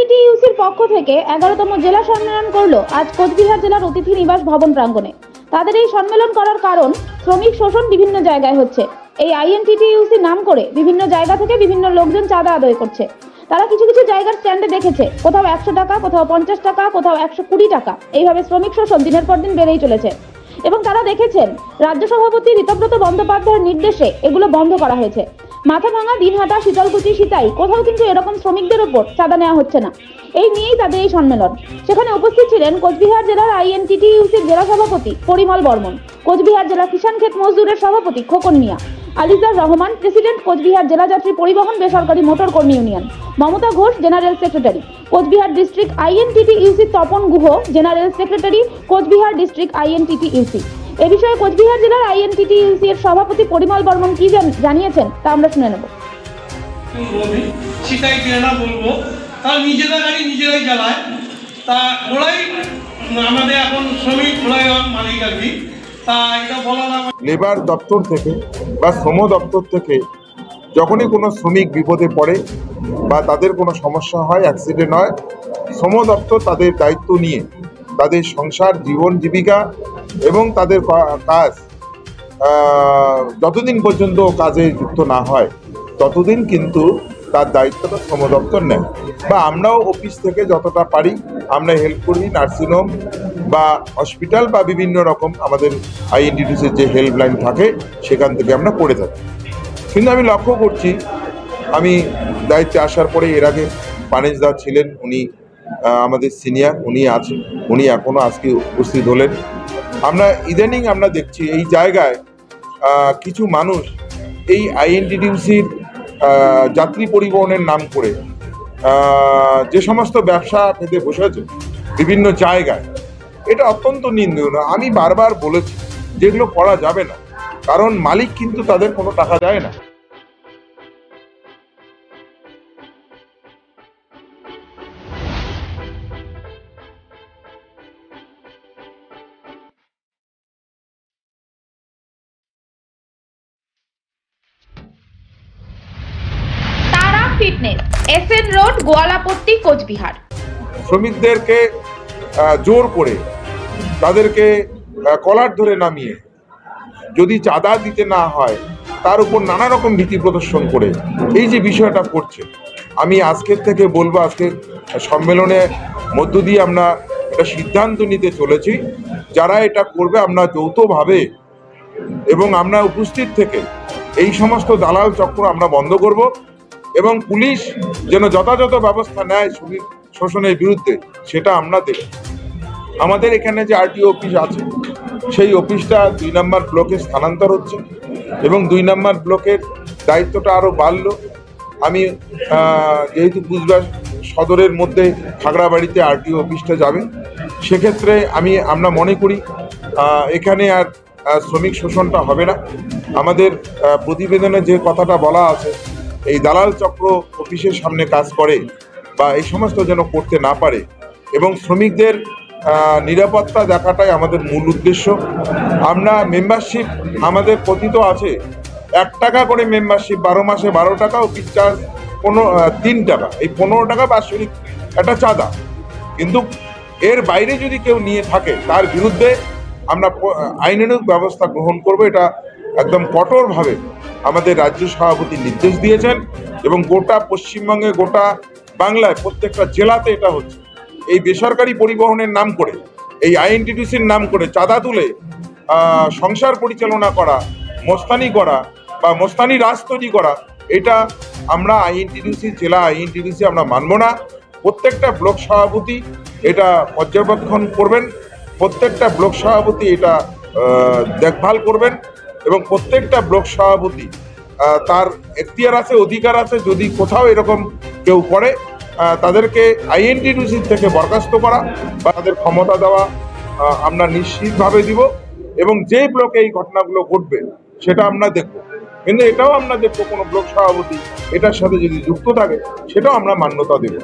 আইএনটিটিইউসির পক্ষ থেকে এগারোতম জেলা সম্মেলন করল আজ কোচবিহার জেলার অতিথি নিবাস ভবন প্রাঙ্গণে। তাদের এই সম্মেলন করার কারণ শ্রমিক শোষণ বিভিন্ন জায়গায় হচ্ছে। এই আইএনটিটিইউসি নাম করে বিভিন্ন জায়গা থেকে বিভিন্ন লোকজন চাঁদা আদায় করছে। তারা কিছু কিছু জায়গার স্ট্যান্ডে দেখেছে, কোথাও একশো টাকা, কোথাও পঞ্চাশ টাকা, কোথাও একশো কুড়ি টাকা। এইভাবে শ্রমিক শোষণ দিনের পর দিন বেড়েই চলেছে। এবং তারা দেখেছেন, রাজ্য সভাপতি ঋতব্রত বন্দ্যোপাধ্যায়ের নির্দেশে এগুলো বন্ধ করা হয়েছে। মাথাভাঙা দিনহাটা শীতলকুচি সিতাই কোথাও কিন্তু এরকম শ্রমিকদের ওপর চাঁদা নেওয়া হচ্ছে না। এই নিয়েই তাদের এই সম্মেলন। সেখানে উপস্থিত ছিলেন কোচবিহার জেলার আইএনটিটিইউসির জেলা সভাপতি পরিমল বর্মন, কোচবিহার জেলা কিষাণ ক্ষেত মজদুরের সভাপতি খোকন মিয়া, আলিজার রহমান, প্রেসিডেন্ট কোচবিহার জেলা যাত্রী পরিবহন বেসরকারি মোটর কর্মী union, Mamata Ghosh, general secretary, Cooch Behar district INTTUC Tapan Guha, general secretary, Cooch Behar district INTTUC. এ বিষয়ে কোচবিহার জেলার আইএনটিটিইউসি এর সভাপতি পরিমল বর্মন কি জানিয়েছেন তা আমরা শুনে নেব। সেটাই কেনা বলব। তারা নিজেরা গাড়ি নিজেরাই চালায়। তা ওরাই আমাদের এখন শ্রমিক ওরাই মালিক আর কি। তা এটা বলার লেবার দপ্তর থেকে বা শ্রম দপ্তর থেকে যখনই কোনো শ্রমিক বিপদে পড়ে বা তাদের কোনো সমস্যা হয় অ্যাক্সিডেন্ট হয় শ্রম দপ্তর তাদের দায়িত্ব নিয়ে তাদের সংসার, জীবন, জীবিকা এবং তাদের কাজ যতদিন পর্যন্ত কাজে যুক্ত না হয়, ততদিন কিন্তু তার দায়িত্বটা শ্রম দপ্তর নেয়। বা আমরাও অফিস থেকে যতটা পারি, আমরা হেল্প করি নার্সিংহোম বা হসপিটাল বা বিভিন্ন রকম আমাদের আইএনটিটিসির যে হেল্পলাইন থাকে, সেখান থেকে আমরা করে থাকি। কিন্তু আমি লক্ষ্য করছি, আমি দায়িত্বে আসার পরে এর আগে পানেজদা ছিলেন, উনি আমাদের সিনিয়র উনি আছেন, উনি এখনও আজকে উপস্থিত হলেন। আমরা ইদানিং আমরা দেখছি এই জায়গায় কিছু মানুষ এই আইএনটিডিউসির যাত্রী পরিবহনের নাম করে যে সমস্ত ব্যবসা পেতে বসেছে বিভিন্ন জায়গায়, এটা অত্যন্ত নিন্দনীয়। আমি বারবার বলেছি, যেগুলো করা যাবে না, কারণ মালিক কিন্তু তাদের কোনো টাকা দেয় না। Fitness. SN road Cooch Behar. শ্রমিকদেরকে জোর করে তাদেরকে কলার ধরে নামিয়ে যদি চাঁদা দিতে না হয়, তার উপর নানা রকম ভীতি প্রদর্শন করে এই যে বিষয়টা করছে, আমি আজকের থেকে বলব আজকে সম্মেলনের মধ্য দিয়ে আমরা একটা সিদ্ধান্ত নিতে চলেছি, যারা এটা করবে আমরা যৌথভাবে এবং আমরা উপস্থিত থেকে এই সমস্ত দালাল চক্র আমরা বন্ধ করব। এবং পুলিশ যেন যথাযথ ব্যবস্থা নেয় শ্রমিক শোষণের বিরুদ্ধে, সেটা আমরা দেব আমাদের এখানে যে আরটিও অফিস আছে, সেই অফিসটা দুই নম্বর ব্লকে স্থানান্তর হচ্ছে এবং দুই নম্বর ব্লকের দায়িত্বটা আরও বাড়ল। আমি যেহেতু কুচবিহার সদরের মধ্যে খাগড়াবাড়িতে আরটিও অফিসটা যাবে, সেক্ষেত্রে আমি, আমরা মনে করি এখানে আর শ্রমিক শোষণটা হবে না। আমাদের প্রতিবেদনে যে কথাটা বলা আছে এই দালাল চক্র অফিসের সামনে কাজ করে বা এই সমস্ত যেন করতে না পারে এবং শ্রমিকদের নিরাপত্তা দেখাটাই আমাদের মূল উদ্দেশ্য। আমরা মেম্বারশিপ আমাদের কথিত আছে, এক টাকা করে মেম্বারশিপ বারো মাসে বারো টাকা ও চার্জ পনেরো তিন টাকা। এই পনেরো টাকা বাৎসরিক একটা চাঁদা। কিন্তু এর বাইরে যদি কেউ নিয়ে থাকে, তার বিরুদ্ধে আমরা আইনানুগ ব্যবস্থা গ্রহণ করব। এটা একদম কঠোরভাবে আমাদের রাজ্য সভাপতি নির্দেশ দিয়েছেন এবং গোটা পশ্চিমবঙ্গে, গোটা বাংলায় প্রত্যেকটা জেলাতে এটা হচ্ছে। এই বেসরকারি পরিবহনের নাম করে, এই আইএনটিটিসির নাম করে চাঁদা তুলে সংসার পরিচালনা করা, মোস্তানি করা বা মোস্তানি রাজ তৈরি করা, এটা আমরা আইএনটিডিসি, জেলা আইএনটিডিসি আমরা মানব না। প্রত্যেকটা ব্লক সভাপতি এটা পর্যবেক্ষণ করবেন, প্রত্যেকটা ব্লক সভাপতি এটা দেখভাল করবেন। এবং প্রত্যেকটা ব্লক সভাপতি তার এখতিয়ার আছে, অধিকার আছে, যদি কোথাও এরকম কেউ করে তাদেরকে আইএনটিডিসির থেকে বরখাস্ত করা বা তাদের ক্ষমতা দেওয়া আমরা নিশ্চিতভাবে দিব এবং যে ব্লকে এই ঘটনাগুলো ঘটবে, সেটা আমরা দেখব। কিন্তু এটাও আমরা দেখব কোনো ব্লক সভাপতি, এটার সাথে যদি যুক্ত থাকে, সেটাও আমরা মান্যতা দেব।